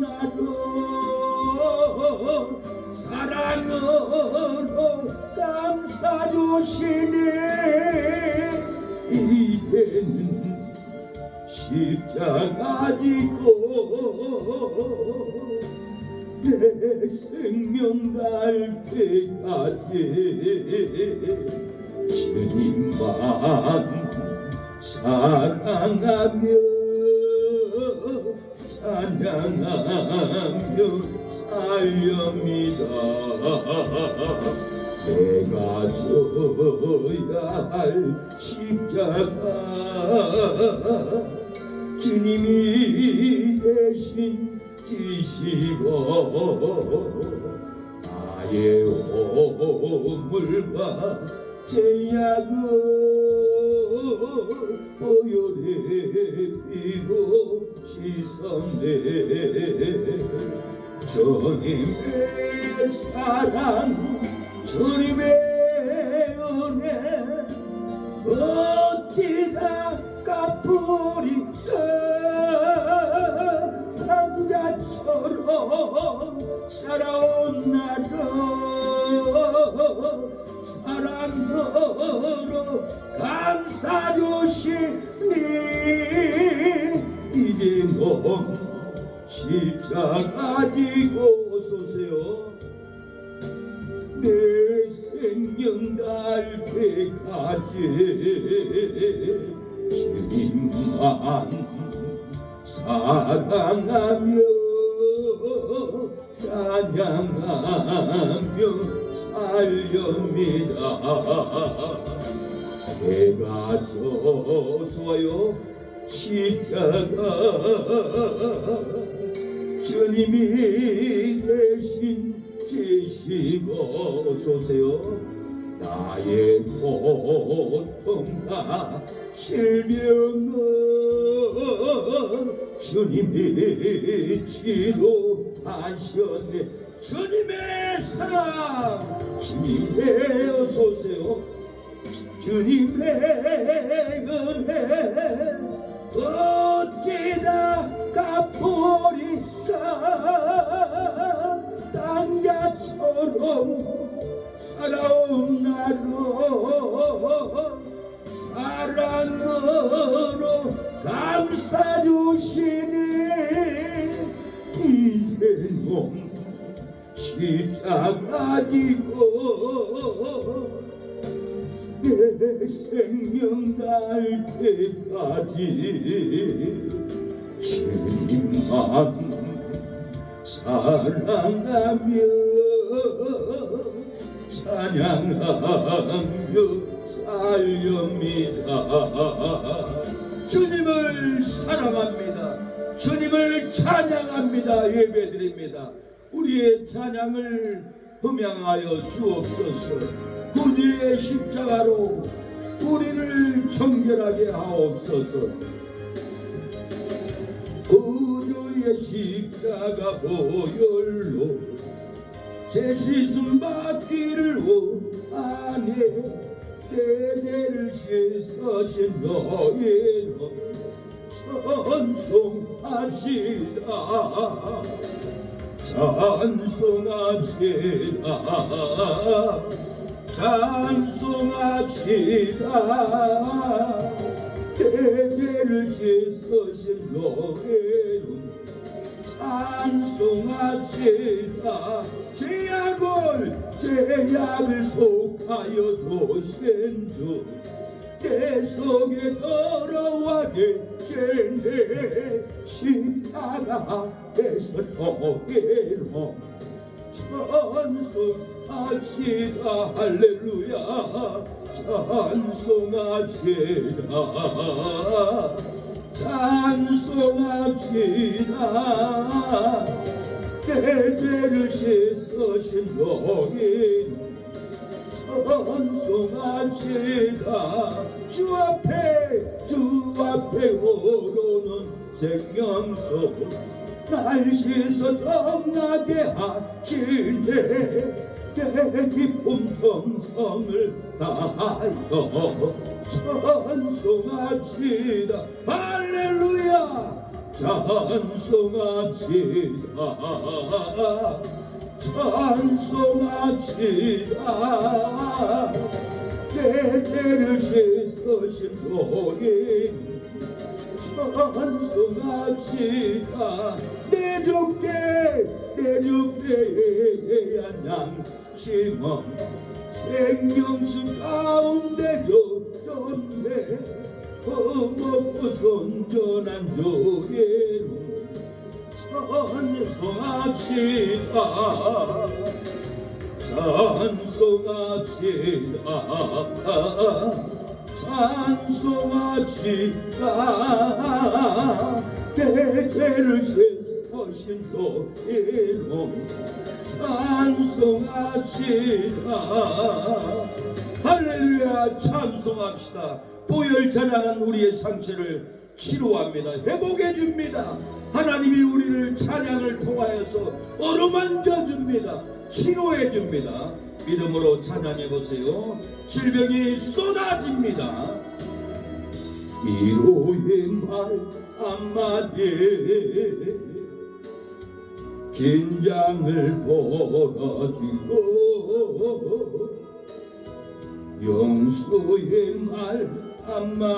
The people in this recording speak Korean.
나도 사랑으로 감싸주시네 이제는 십자가 지고 내 생명 갈 때까지 주님만 사랑하며 찬양하며 살렵니다. 내가 져야 할 십자가 주님이 대신 지시고 나의 오물과 제약을 보혈의 피로 씻었네 주님의 사랑 주님의 은혜 어찌다 갚으리 감싸주시니 이제 몸 십자가 지고 쏘세요. 내 생명 갈 때까지 주님만 사랑하며 찬양하며 살렵니다 내가 져서요 십자가 주님이 대신 지시고 쏘세요. 나의 고통과 실명은 주님이 치료하셨네. 주님의 사랑 주님의 쏘세요 주님의 은혜 어찌다 갚으리까 땅자처럼 살아온 나로 사랑으로 감싸주시니 이제는 십자가 지고 내 생명 날 때까지 주님만 사랑하며 찬양하며 살렵니다. 주님을 사랑합니다. 주님을 찬양합니다. 예배드립니다. 우리의 찬양을 흠양하여 주옵소서. 구주의 십자가로 우리를 정결하게 하옵소서. 구주의 십자가 보혈로 제 시순 받기를 원하네. 대대를 씻으신 너희로 찬송합시다 찬송합시다. 찬송합시다. 대대를 씻으신 너희로 찬송합시다. 제약을 제약을 속하여 주신 주내 속에 들어와 계시네 십자가에서 통일로 찬송합시다. 할렐루야. 찬송합시다. 찬송합시다. 대죄를 씻으신 너희 찬송합시다. 주 앞에 주 앞에 오르는 생명소 날 씻어 정하게 하시네 내 기쁨 정성을 다하여 찬송합시다. 할렐루야! 찬송합시다 찬송합시다. 내 죄를 씻으신 노인 찬송합시다. 내 주께 내 주께 양심은 생명수 가운데 줬던데 먹고 손전한 조개로 찬송합시다. 찬송합시다. 찬송합시다. 내 죄를 씻으신 도 이름 찬송합시다. 할렐루야 찬송합시다. 보혈 찬양한 우리의 상처를 치료합니다. 회복해 줍니다. 하나님이 우리를 찬양을 통하여서 어루만져 줍니다. 치료해 줍니다. 믿음으로 찬양해 보세요. 질병이 쏟아집니다. 위로의 말 한마디 긴장을 벌어지고 용서의 말 한마디